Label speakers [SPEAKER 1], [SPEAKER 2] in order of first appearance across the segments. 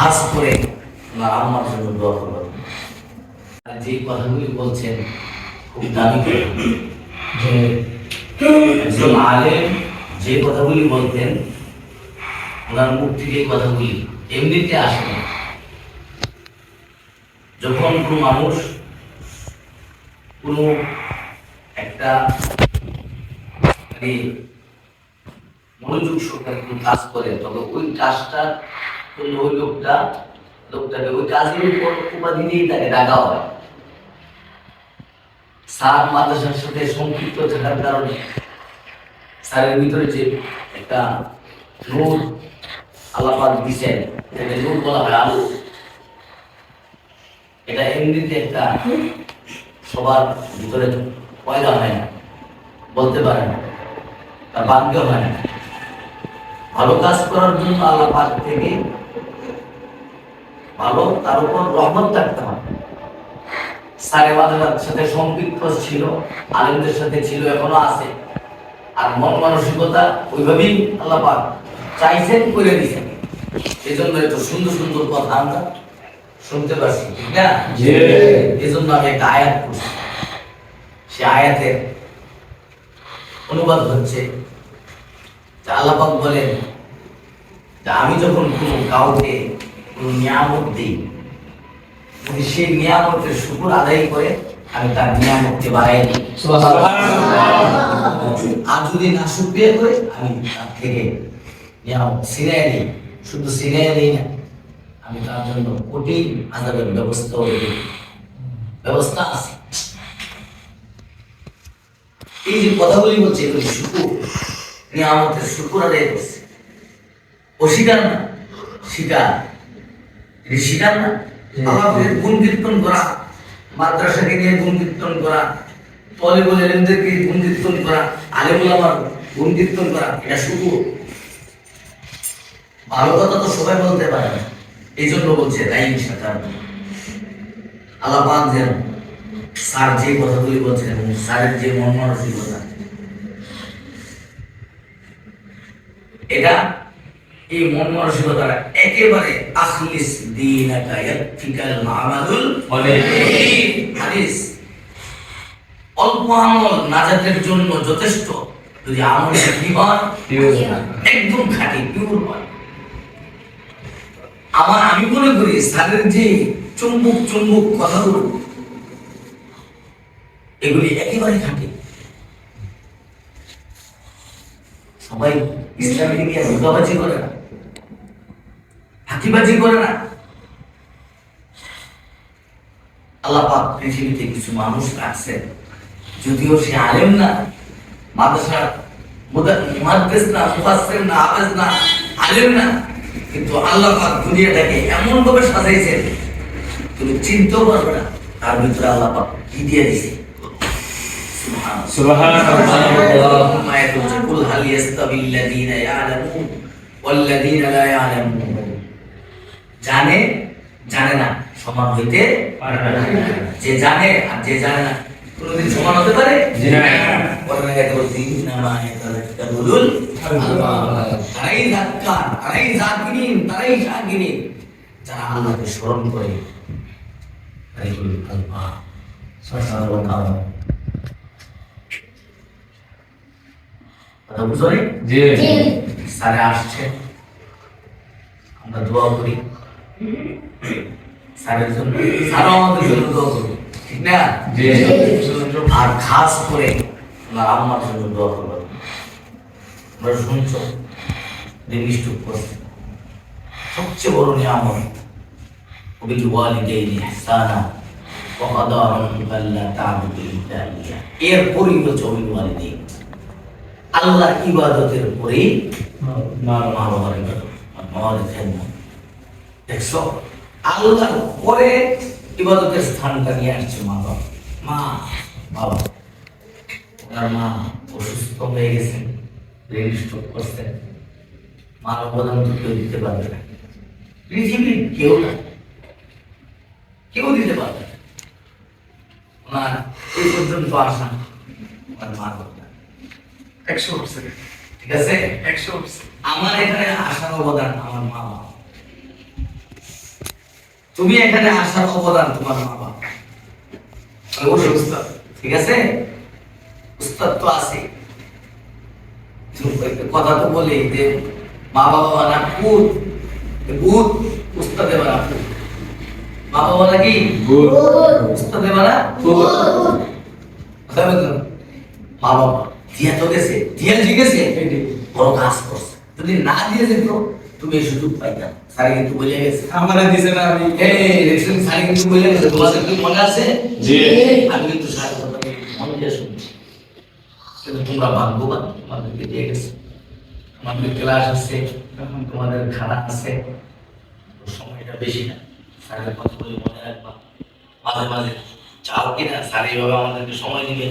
[SPEAKER 1] খাস করে ওনার আম্মার জন্য দোয়া করবেন। আর যে কথাগুলি বলছেন, খুব দামি যে একজন আলেম যে কথাগুলি বলতেন, ওনার মুখ থেকে এই কথাগুলি এমনিতে আসে না। যখন কোনো মানুষ কোনো একটা মানে মনোযোগ সহকারে কোনো কাজ করে তবে ওই কাজটা লোকটা লোকটাকে ওই কাজের উপাধি দিয়েই তাকে ডাকা হয়। স্যার মাদ্রাসার সাথে সম্পৃক্ত থাকার কারণে স্যারের ভিতরে যে একটা নূর দিচ্ছেন এটাকে নূর বলা হয় আলো এটা এমনিতে একটা সবার ভিতরে পয়দা হয় না, বলতে পারে না তার বাধ্য হয় না। ভালো কাজ করার জন্য আল্লাহ পাক থেকে ভালো তার উপর রহমত থাকতে হবে। সারে সাথে সম্পৃক্ত ছিল আলেমদের সাথে ছিল এখনও আছে। আর মন মানসিকতা ওইভাবেই আল্লাহ পাক চাইছেন করে দিয়েছেন এই জন্য এত সুন্দর সুন্দর কথা আমরা শুনতে পাচ্ছি ঠিক না? এই জন্য আমি একটা আয়াত করছি সে আয়াতের অনুবাদ হচ্ছে আল্লাপাক বলেন আমি যখন কোনো কাউকে নিয়ামত দিই। যদি সেই নিয়ামতের শুকুর আদায় করে আমি তার নিয়ামতকে বাড়াই দিই। আর যদি না শুক্রিয়া করে আমি তার থেকে নিয়ামত সিনাই দিই। শুধু সিনাই দিই না আমি তার জন্য কঠিন আজাবের ব্যবস্থা ব্যবস্থা আছে। এই যে কথাগুলি বলছে এগুলি শুকুর। নিয়ামতের শুকুর আদায় করছে। অস্বীকার না স্বীকার। এটা না? আমাদের গুণ কীর্তন করা মাদ্রাসাকে নিয়ে গুণ কীর্তন করা তলিবুল এলেমদেরকে গুণ কীর্তন করা আলেমুল আমার গুণ কীর্তন করা এটা শুকুর ভালো কথা তো সবাই বলতে পারে না। এই জন্য বলছে তাই সাঁতার আল্লাহ পাক যেন স্যার যে কথাগুলি বলছেন এবং স্যারের যে মন মানসিকতা এটা এই মন মানসিকতাটা একেবারে আখলিস দীনাকা ইয়াকফিকাল মা'মালুল হাদিস অল্প আমল নাজাতের জন্য যথেষ্ট। যদি আমল হয় একদম খাঁটি পিওর হয়। আমার আমি মনে করি স্যারের যে চুম্বক চুম্বক কথাগুলো এগুলি একেবারে খাঁটি। সবাই ইসলামী নিয়ে ধোকাবাজি করে না। ফাঁকিবাজি করে না। আল্লাপাক পৃথিবীতে কিছু মানুষ রাখছে। যদিও সে আলেম না মাদ্রাসার মাদ্রেস না না না আলেম না কিন্তু আল্লাহ দুনিয়াটাকে এমন ভাবে সাজাইছেন তুমি চিনতেও পারবে না তার ভিতরে আল্লাহ কি দিয়ে দিছে। সুবহানাল্লাহ। কুল ইয়ালামুন লা ইয়ালামুন। জানে জানে না সমান হইতে পারে না। যে জানে আর যে জানে না কোনোদিন সমান হতে পারে?
[SPEAKER 2] জি না।
[SPEAKER 1] কোরআনে গাইতে বলছি ইন্নামা ইয়াতাযাক্কারুল আলবাব তারাই যাক্কার তারাই জাকিরিন তারাই শাকিরিন যারা আল্লাহকে স্মরণ করে কথা স্যারে আসছে আমরা দোয়া করি। স্যারের জন্য স্যারও আমাদের জন্য দোয়া করি ঠিক না? আর খাস করে ওনার আম্মার জন্য দোয়া করব। আমরা শুনছ? রিলিস্ট করছে। সবচেয়ে বড় নিয়ামত হচ্ছে আল্লাহ ইবাদতের পরেই মা বাবার ইবাদত। মার খেদমত দেখছ? আল্লাহর পরে ইবাদতের স্থানটা নিয়ে আসছে মা বাবা। মা বাবা। ওনার মা অসুস্থ হয়ে গেছেন ব্রেন স্ট্রোক করছেন মার অবদান তো কেউ দিতে পারবে না। পৃথিবীর কেউ না কেউ দিতে পারবে না। ওনার এই পর্যন্ত আসা ওনার মার কথা
[SPEAKER 2] একশো
[SPEAKER 1] ঠিক আছে?
[SPEAKER 2] একশো
[SPEAKER 1] আমার এখানে আসার অবদান আমার মা তুমি এখানে আসার অবদান তোমার মা বাবা
[SPEAKER 2] অবশ্যই। উস্তাদ।
[SPEAKER 1] ঠিক আছে? উস্তাদ তো আছে। কথা তো বলি যে মা বাবা বানা পুত ভূত উস্তাদে বানা পুত মা বাবা বানা কি? উস্তাদে বানা কথা বলতো মা বাবা দিয়া তো গেছে দিয়া জি গেছে বড় কাজ করছে। যদি না দিয়ে যেত তুমি এই সুযোগ পাইতা স্যার কিন্তু বলে গেছে।
[SPEAKER 2] আমার দিছে না আমি
[SPEAKER 1] এই রেশন স্যার কিন্তু বলে গেছে। তোমাদের কি মনে আছে?
[SPEAKER 3] জি।
[SPEAKER 1] আমি কিন্তু স্যার কথা মনে দিয়ে শুনছি কিন্তু তোমরা ভাগ্যবান তোমাদেরকে দিয়ে গেছে। তোমাদের ক্লাস আছে তোমাদের খানা আছে। সময়টা বেশি না। স্যারের কথা বলে মনে রাখবা। মাঝে মাঝে চাও কিনা স্যার এইভাবে আমাদেরকে সময় দিবে।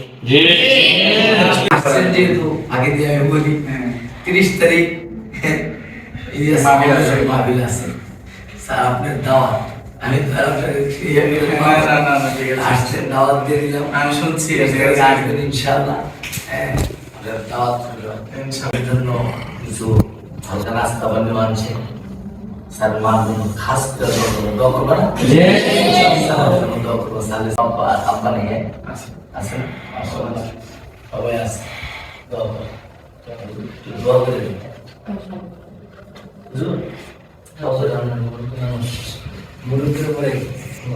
[SPEAKER 1] যেহেতু আগে দিয়ে আমি বলি তিরিশ তারিখ ইলিয়াস
[SPEAKER 2] আছে।
[SPEAKER 1] স্যার আপনার দাওয়াত। আমি ইয়ে দাওয়াত দিয়ে দিলাম।
[SPEAKER 2] আমি শুনছি।
[SPEAKER 1] আসবেন হ্যাঁ দাওয়াত হালকা নাস্তা বানিয়ে স্যার খাস করে দোয়া। না? দোয়া সব নেই?
[SPEAKER 2] আচ্ছা।
[SPEAKER 1] আছে। সবাই আছে। দোয়া করো। দোয়া করে দিন। হুজুর, হুজুর, আমরা মুরব্বি মানুষ। মুরব্বির উপরে কোনো